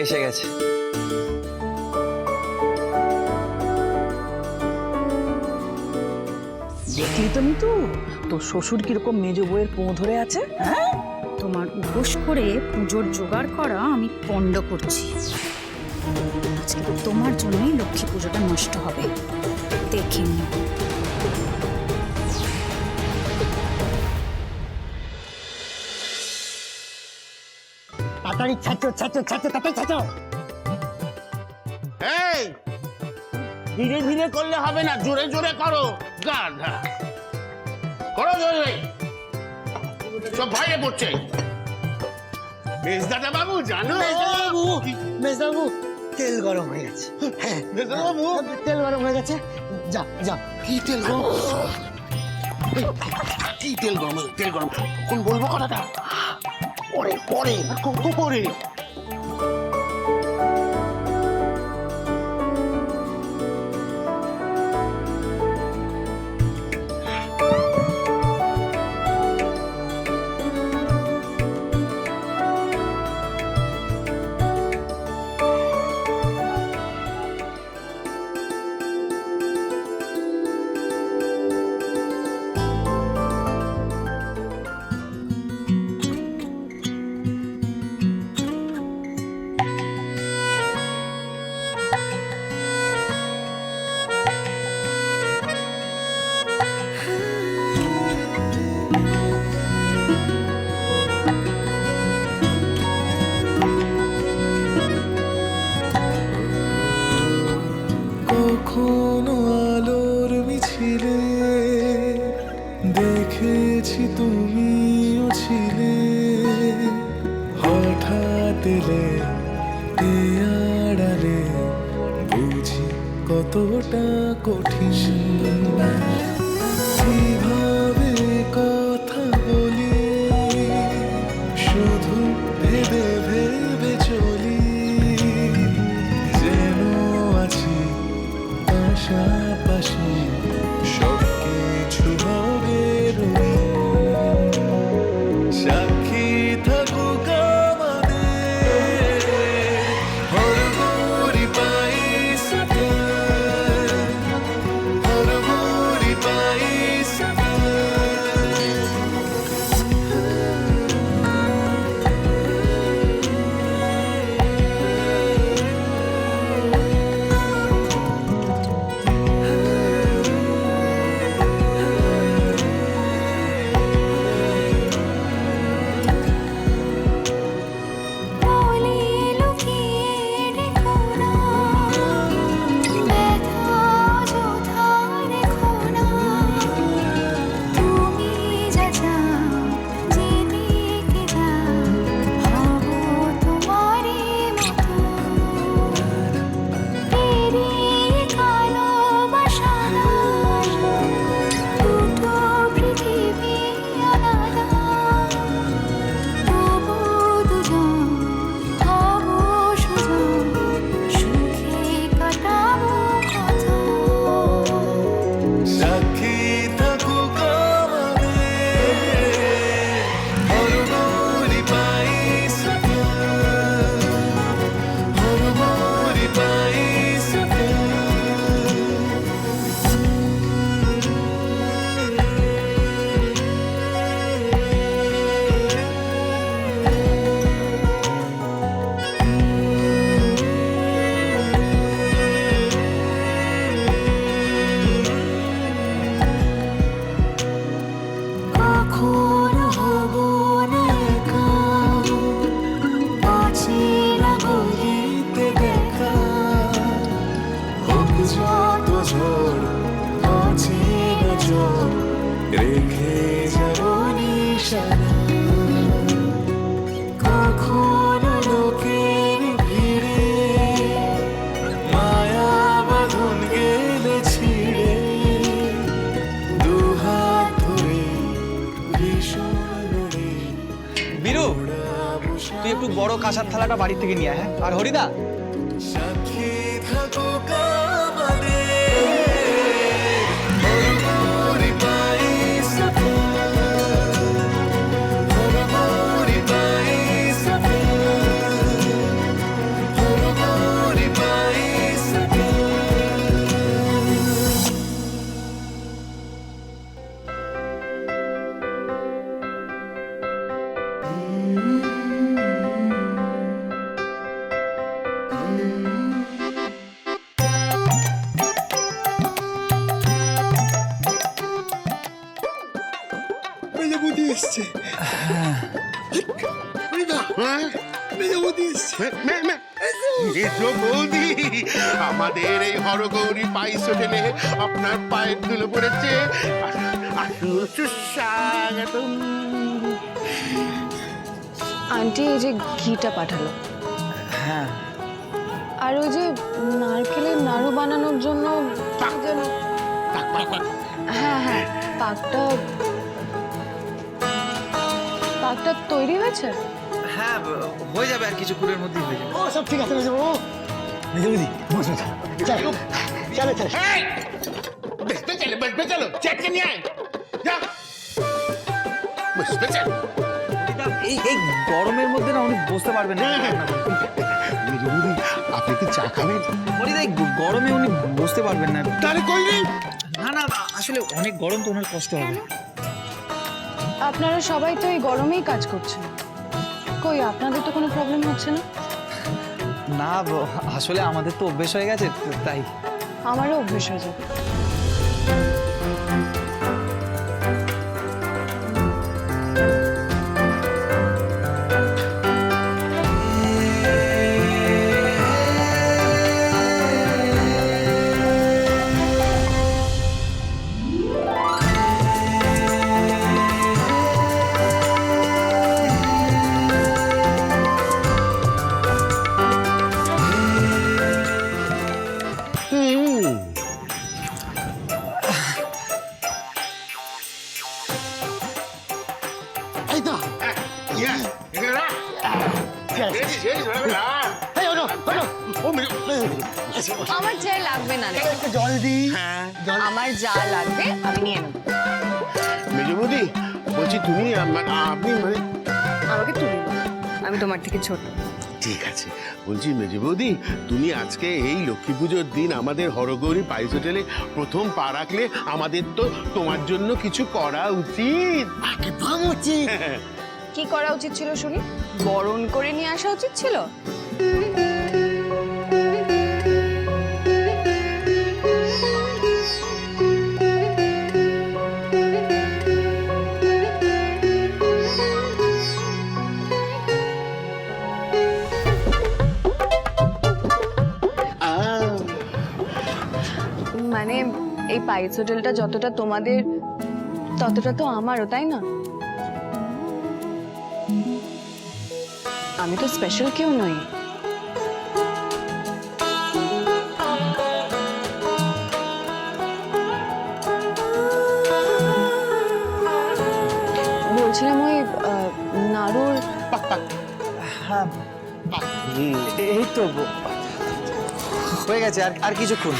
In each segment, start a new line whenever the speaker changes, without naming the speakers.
এসে গেছে।
দেখলি তো মিতু, তোর শ্বশুর কীরকম মেজ বউয়ের পোঁ ধরে আছে? হ্যাঁ?
তোমার উপোস করে পুজোর জোগাড় করা আমি পণ্ড করছি। আজকে তোমার জন্যই লক্ষ্মী পুজোটা নষ্ট হবে। দেখে নিও
তাড়াতাড়ি ছাচো ছাচো ছাচো তাড়াতাড়ি ছাচো।
এই ধীরে ধীরে করলে হবে না জোরে জোরে করো। গাধা করো জোরে। সব ভয়ে পড়ছে। মেজদাদা বাবু জানো?
মেজবাবু মেজবাবু তেল গরম হয়ে গেছে। হ্যাঁ
মেজদাদা বাবু।
তেল গরম হয়ে গেছে। যা যা।
কি তেল গরম? কি তেল গরম? তেল গরম। কোন বলব কথাটা? পরে পরে পরে?
এ আড়ালে বুঝি কতটা কঠিন।
নিয়ে আয় হ্যাঁ
বৌদি আমাদের এই হরগৌরী পাইস হোটেলে আপনার পায়ের ধুলো পড়েছে। আসুন সুস্বাগতম।
আন্টি এই যে ঘিটা পাঠালো।
হ্যাঁ।
আর ওই যে নারকেলের নাড়ু বানানোর জন্য যেন
পাক, পাক, পাক।
হ্যাঁ হ্যাঁ পাকটা পাকটা তৈরি হয়েছে?
হ্যাঁ হয়ে যাবে আর কিছুক্ষণের মধ্যেই হয়ে যাবে।
ও সব ঠিক আছে মেজে চলো চলো চলো
এই! বসতে চলো বসতে চলো। চেটকে নিয়ে আয়। যা। বসতে চলো।
এই এই গরমের মধ্যে না উনি বসতে পারবেন না।
আপনি কি চা খাবেন?
হরিদা গরমে উনি বসতে পারবেন না।
তাহলে কই নেই
না না আসলে অনেক গরম তো ওনার কষ্ট হবে।
আপনারা সবাই তো এই গরমেই কাজ করছেন। কই আপনাদের তো কোনো প্রবলেম হচ্ছে না?
না আসলে আমাদের তো অভ্যেস হয়ে গেছে তাই।
আমারও অভ্যেস হয়ে যাবে। আমি তোমার থেকে ছোট।
ঠিক আছে। বলছি মেজে বৌদি তুমি আজকে এই লক্ষ্মী পুজোর দিন আমাদের হরগৌরী পাইস হোটেলে প্রথম পা রাখলে আমাদের তো তোমার জন্য কিছু করা উচিত।
একদম উচিত
কি করা উচিত ছিল শুনি? বরণ করে নিয়ে আসা উচিত ছিল? এই পাইস হোটেলটা যতটা তোমাদের, ততটা তো আমারও, তাই না? আমি তো স্পেশাল কেউ নই। বলছিলাম ওই নাড়ুর
হ্যাঁ এই তো, হয়ে গেছে, আর আর কিছুক্ষণ।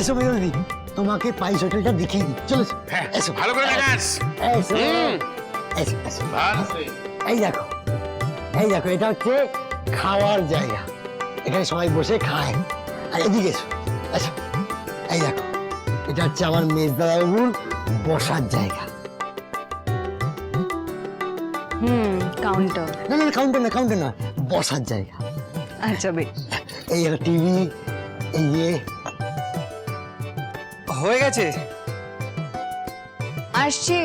এসো মেজে তোমাকে পাইস হোটেলটা দেখিয়ে দিই। চলো
হ্যাঁ
এসো।
ভালো করে দেখাস
এসো। এসো এসো। এই দেখো এই দেখো এটা হচ্ছে খাওয়ার জায়গা। এখানে সবাই বসে খায়। আর এদিকে এসো আচ্ছা এই দেখো এটা হচ্ছে আমার মেজদাবাবুর বসার জায়গা।
হুম কাউন্টার
না না কাউন্টার না কাউন্টার না বসার জায়গা।
আচ্ছা বেশ।
এই টিভি এই যে
হয়ে গেছে?
আসছি।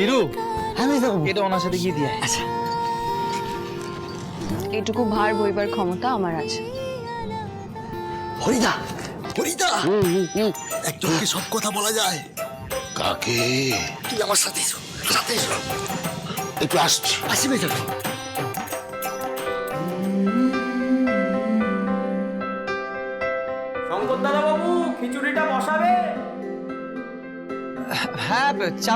বিরু
হ্যাঁ মেজদাবাবু
এটা ওনার সাথে গিয়ে দিয়ে
আচ্ছা।
এটুকু ভার বইবার ক্ষমতা আমার আছে।
হরিদা হরিদা একজনকে সব কথা বলা যায়।
কাকে?
তুই আমার সাথে এসো সাথে এসো।
একটু আসছি।
আসি মেজদাবাবু
হ্যাঁ চা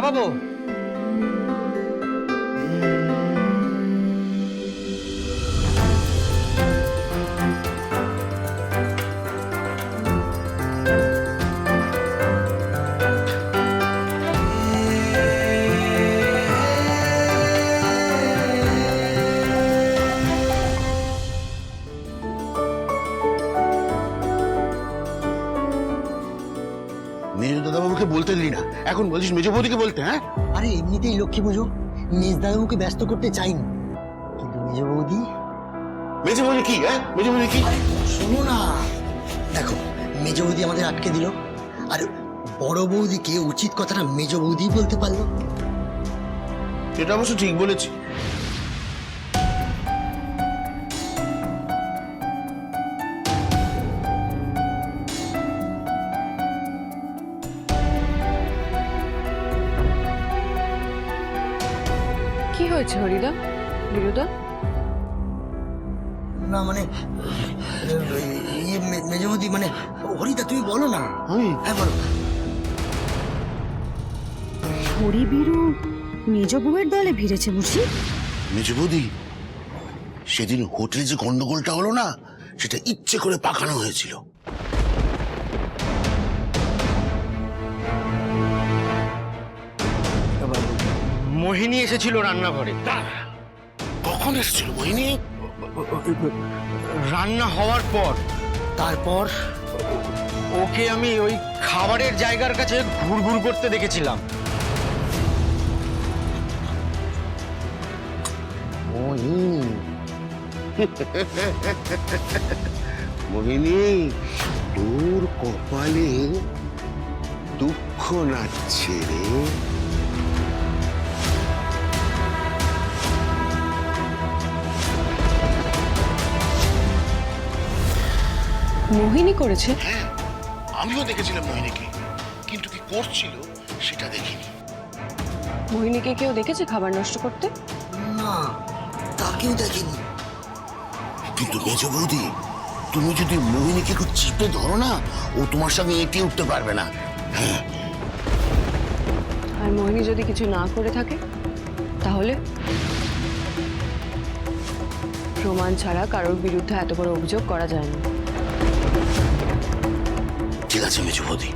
বলছিস মেজ বৌদিকে বলতে হ্যাঁ?
আরে এমনিতেই লক্ষ্মী পুজো। মেজদাদাবুকে ব্যস্ত করতে চাইনি। কিন্তু মেজ বৌদি?
মেজ বৌদি কি হ্যাঁ? মেজ বৌদি কি?
শোনো না। দেখো মেজ বৌদি আমাদের আটকে দিল। আর বড় বৌদিকে উচিত কথাটা মেজ বৌদি বলতে পারল।
এটা অবশ্য ঠিক বলেছি।
হয়েছে হরিদা? বিরুদা
না মানে ইয়ে মে- মেজ বৌদি মানে হরিদা তুমি বলো না। হ্যাঁ বলো।
হরিবিরু মেজ বউয়ের দলে ভিড়েছে বুঝি
মেজ বৌদি সেদিন হোটেলে যে গন্ডগোলটা হলো না সেটা ইচ্ছে করে পাকানো হয়েছিল।
মোহিনী এসেছিল রান্নাঘরে।
কখন এসেছিল মোহিনী?
রান্না হওয়ার পর।
তারপর?
ওকে আমি ওই খাবারের জায়গার কাছে ঘুরঘুর করতে দেখেছিলাম।
মোহিনী। মোহিনী তোর কপালে দুঃখ নাচছে রে।
মোহিনী করেছে?
হ্যাঁ আমিও দেখেছিলাম মোহিনীকে। কিন্তু কি করছিল সেটা দেখিনি।
মোহিনীকে কেউ দেখেছে খাবার নষ্ট করতে?
না তাকেও দেখিনি।
কিন্তু মেজ বৌদি তুমি যদি মোহিনীকে একটু চিপে ধরো না ও তোমার সঙ্গে এটি উঠতে পারবে না। হ্যাঁ।
আর মোহিনী যদি কিছু না করে থাকে তাহলে? প্রমাণ ছাড়া কারোর বিরুদ্ধে এত বড় অভিযোগ করা যায় না।
ঠিক আছে মেজ বৌদি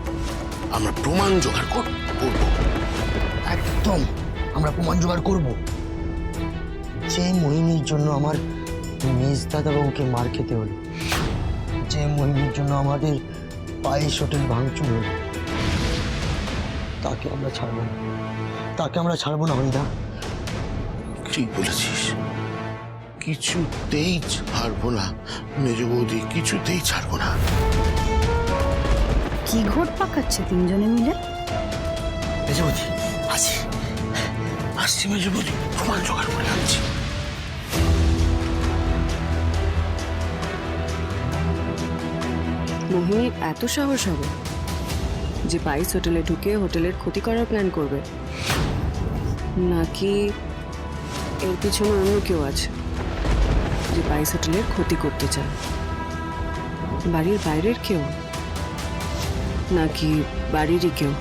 আমরা প্রমাণ জোগাড় কর করব।
একদম আমরা প্রমাণ জোগাড় করব। যে মোহিনীর জন্য আমার মেজদাদাবাবুকে মার খেতে হলো যে মোহিনীর জন্য আমাদের পায়েস হোটেল ভাঙচুর হলো তাকে আমরা ছাড়বো না। তাকে আমরা ছাড়বো না হরিদা।
ঠিক বলেছিস। কিছুতেই ছাড়বো না মেজ বৌদি কিছুতেই ছাড়বো না।
কি ঘোট পাকাচ্ছে তিনজনে মিলে?
মেজবতী
আসি আসছি মেজ বৌদি প্রমাণ জোগাড় করে আনছি।
মোহিনীর এত সাহস হবে যে পাইস হোটেলে ঢুকে হোটেলের ক্ষতি করার প্ল্যান করবে? নাকি এর পিছনে অন্য কেউ আছে যে পাইস হোটেলের ক্ষতি করতে চায়? বাড়ির বাইরের কেউ? নাকি বাড়িরই কেউ?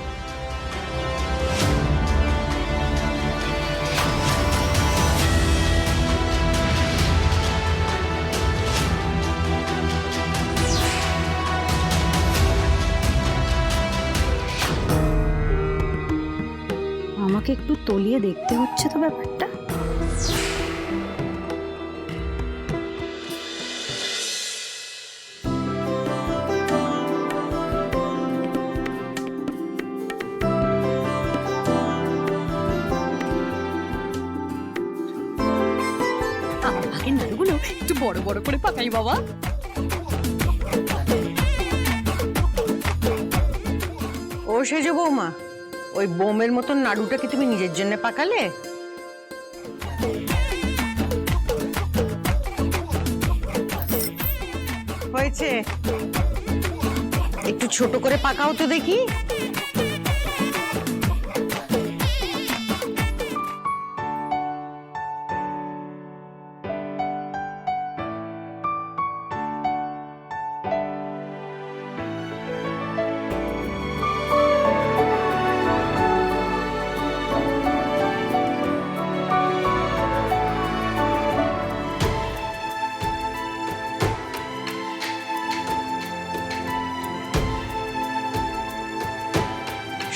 আমাকে একটু তলিয়ে দেখতে হচ্ছে তো ব্যাপারটা। পাকাই বাবা?
ও সেজ বৌমা, ওই বোমের মতন নাড়ুটা কি তুমি নিজের জন্য পাকালে? হয়েছে। একটু ছোট করে পাকাও তো দেখি।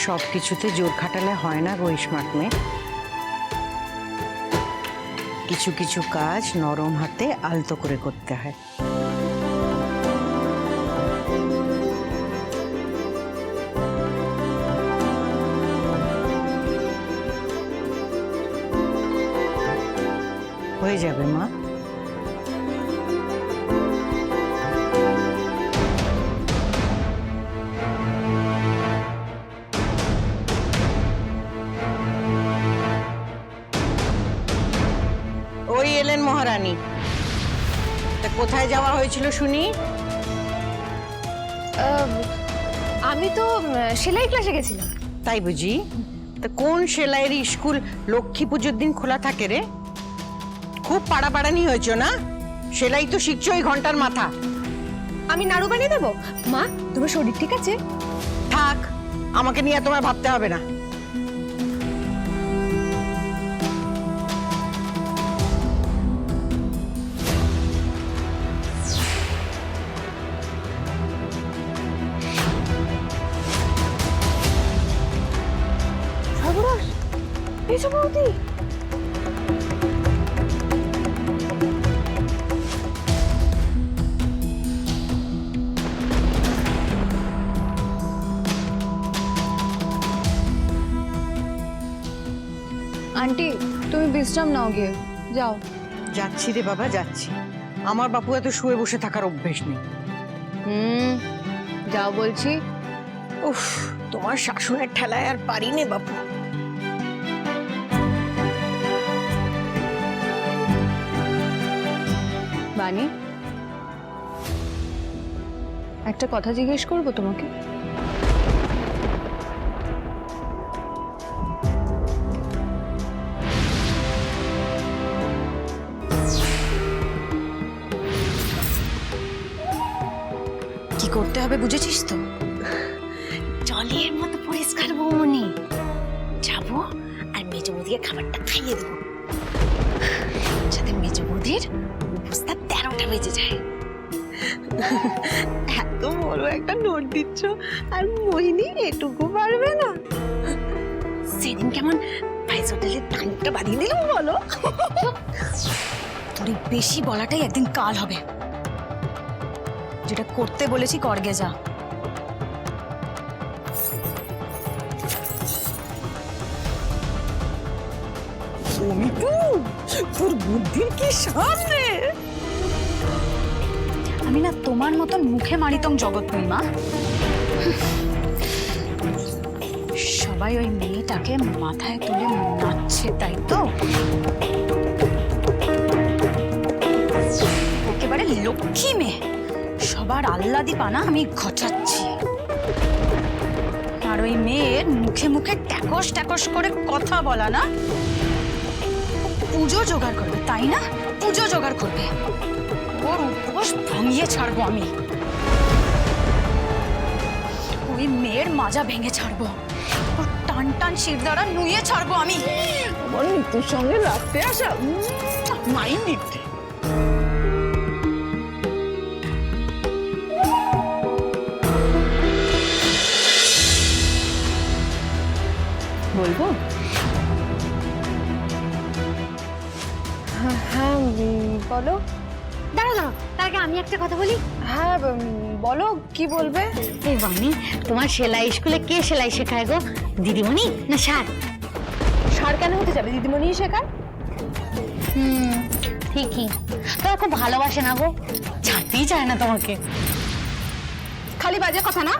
সব কিছুতে জোর খাটালে হয় না গো স্মার্ট কিছু কিছু কাজ নরম হাতে আলতো করে করতে হয়। হয়ে যাবে মা। এলেন মহারানী। তা কোথায় যাওয়া হয়েছিল শুনি?
আমি তো সেলাই ক্লাসে গেছিলাম।
তাই বুঝি? তা কোন সেলাইয়ের স্কুল লক্ষ্মী পুজোর দিন খোলা থাকে রে? খুব পাড়াপাড়ানি হয়েছ না? সেলাই তো শিখছো ওই ঘণ্টার মাথা।
আমি নাড়ু বানিয়ে দেবো? মা তোমার শরীর ঠিক আছে?
থাক আমাকে নিয়ে তোমার ভাবতে হবে না।
এসব আন্টি তুমি বিশ্রাম নাও গিয়ে। যাও।
যাচ্ছি রে বাবা যাচ্ছি। আমার বাপু এত শুয়ে বসে থাকার অভ্যেস নেই।
হুম যাও বলছি।
উফ তোমার শাসনের ঠেলায় আর পারি নে বাপু।
বানি একটা কথা জিজ্ঞেস করব তোমাকে?
কি করতে হবে বুঝেছিস তো? জলের মতো পরিষ্কার বৌমনি। যাব আর মেজ বৌদিকে খাবারটা খাইয়ে দেবো। যাতে মেজ বৌদির বেজে যায়। এত বড় একটা নোট দিচ্ছ আর মোহিনী এটুকু পারবে না। সেদিন কেমন হোটেলের টানটা দিলাম বলো? তোর বেশি বলাটাই একদিন কাল হবে। যেটা করতে বলেছি করগে যা। তোর বুদ্ধির কি সামনে আমি না তোমার মতন মুখে মারিতম জগৎ মা। সবাই ওই মেয়েটাকে মাথায় তুলে নাচছে, তাই তো? একেবারে লক্ষ্মী মেয়ে। সবার আহ্লাদি পানা আমি ঘটাচ্ছি আর ওই মেয়ের মুখে মুখে ট্যাকস ট্যাকস করে কথা বলা না। পুজো জোগাড় করবে, তাই না? পুজো জোগাড় করবে। ওর ভাঙিয়ে ছাড়বো আমি। ওই মেয়ের মাজা ভেঙে ছাড়বো। টান টান শির দ্বারা নুয়ে ছাড়বো আমি। আমার সঙ্গে আসা
বলব? হ্যাঁ বলো।
আমি একটা কথা বলি?
হ্যাঁ বলো কি বলবে?
এই বানি তোমার সেলাই স্কুলে কে সেলাই শেখায় গো? দিদিমণি না স্যার?
সার কেন হতে যাবে? দিদিমণি শেখার
হুম ঠিকই। তোমার খুব ভালোবাসে না গো? ছাড়তেই চায় না তোমাকে।
খালি বাজে কথা না?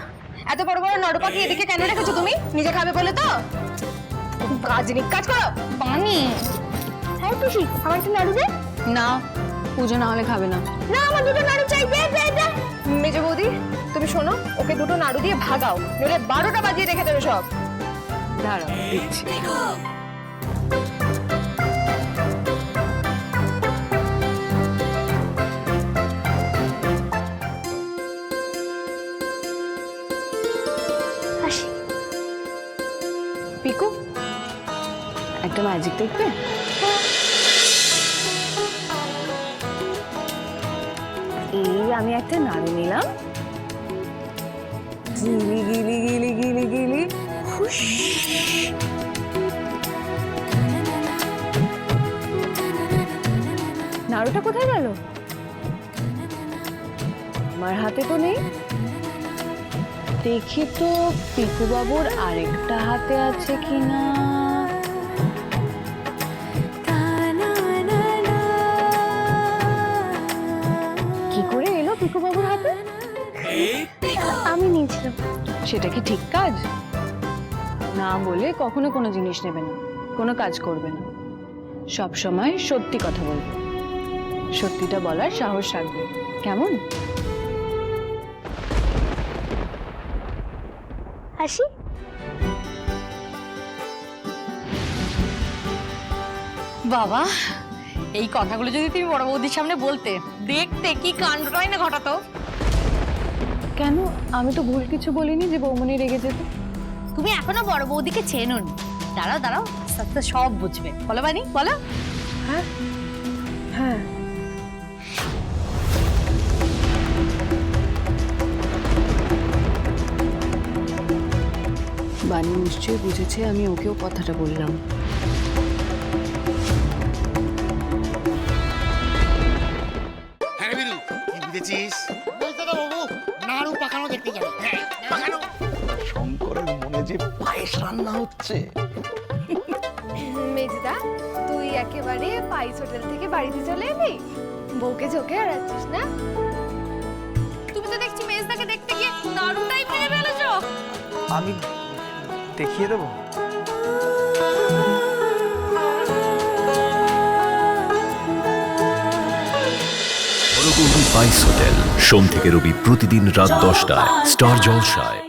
এত বড় বড় নরপাখি এদিকে কেন রেখেছো তুমি? নিজে খাবে বলে তো? কাজ নি কাজ করো।
বানি হ্যাঁ খুশি। আমার একটু নাড়ু দে
না। পুজো না হলে খাবে না। না আমার দুটো নাড়ু চাই দে দে দে। মেজো বৌদি তুমি শোনো ওকে দুটো নাড়ু দিয়ে ভাগাও নইলে বারোটা বাজিয়ে রেখে দেবে সব। দাঁড়াও দিচ্ছি। পিকু একটা ম্যাজিক দেখবে? আমি একটা নাড়ু নিলাম। গিলি গিলি গিলি গিলি গিলি নাড়ুটা কোথায় গেল? আমার হাতে তো নেই। দেখি তো পিকু বাবুর আরেকটা হাতে আছে কিনা।
সেটা কি ঠিক কাজ? না বলে কখনো কোনো জিনিস নেবে না কোনো কাজ করবে না। সব সময় সত্যি কথা বলবে। সত্যিটা বলার সাহস রাখবে। কেমন?
হাসি?
বাবা এই কথাগুলো যদি তুমি বড় বৌদির সামনে বলতে দেখতে কি কাণ্ডটাই না ঘটাতো?
কেন? আমি তো ভুল কিছু বলিনি যে বৌমনি রেগে যেত।
তুমি এখনও বড় বৌদিকে চেনুন দাঁড়াও দাঁড়াও আস্তে আস্তে সব বুঝবে। বলো বানি বলো।
হ্যাঁ হ্যাঁ। বানি নিশ্চয়ই বুঝেছে আমি ওকেও কথাটা বললাম।
হ্যাঁ বুঝেছিস?
যে পায়েস রান্না হচ্ছে।
মেজদা তুই একেবারে পাইস হোটেল থেকে বাড়িতে চলে এলি? বউকে ঝোঁকে হারাচ্ছিস না?
তুমি তো দেখছি মেজদাকে দেখতে গিয়ে দারুণটাই মেরে ফেলেছো।
আমি দেখিয়ে দেবো?
বাইস হোটেল সোম থেকে রবি প্রতিদিন রাত দশটায় স্টার জলসায়।